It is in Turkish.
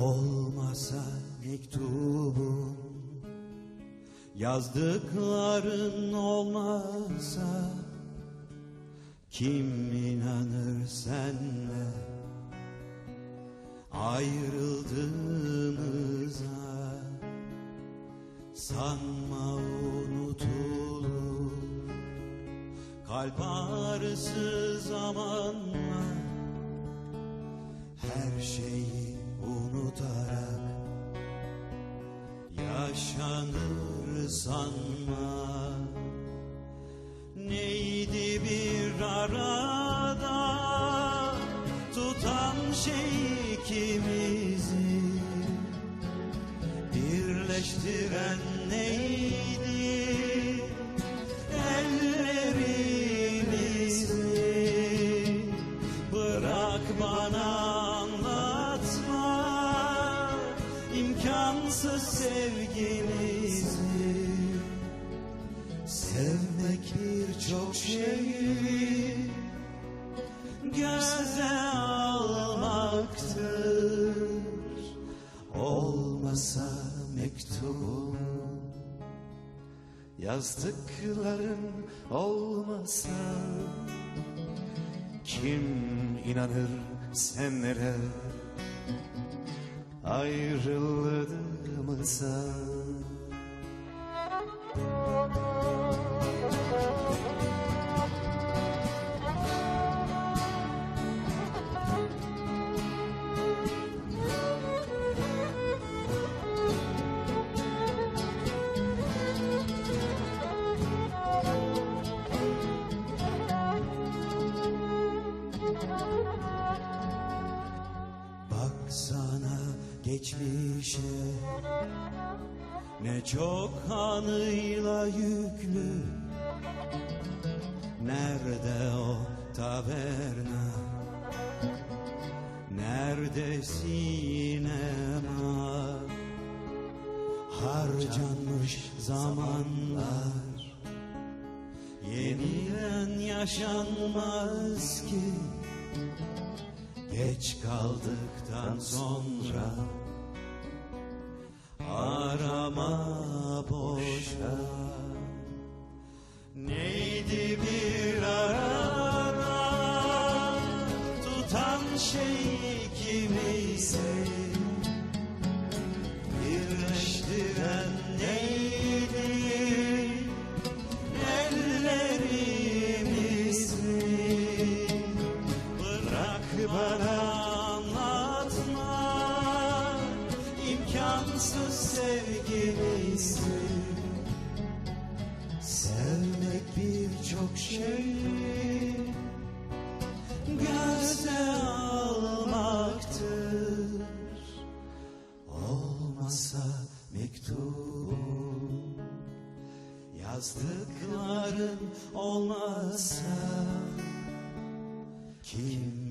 Olmasa mektubun Yazdıkların olmasa Kim inanır senle? Ayrıldığımıza Sanma unutulur. Kalp ağrısı zamanla Her şeyi unutarak Yaşanır sanma. Neydi bir arada Tutan şey ikimizi? Birleştiren imkansız sevgimizi Sevmek birçok şeyi göze almaktır. Olmasa mektubun Yazdıkların olmasa Kim inanır senlere Ayrıldığımıza geçmişe. Ne çok anıyla yüklü. Nerede o taverna? Nerede sinema Harcanmış zamanlar. Yeniden yaşanmaz ki. Geç kaldıktan sonra Arama boşa. Neydi bir arada Tutan şey ikimizi Birleştiren neydi? Ellerimizi Bırak bana sevgimizi Sevmek birçok şey. Göze almaktır. Olmasa mektubun Yazdıkların olmasa kim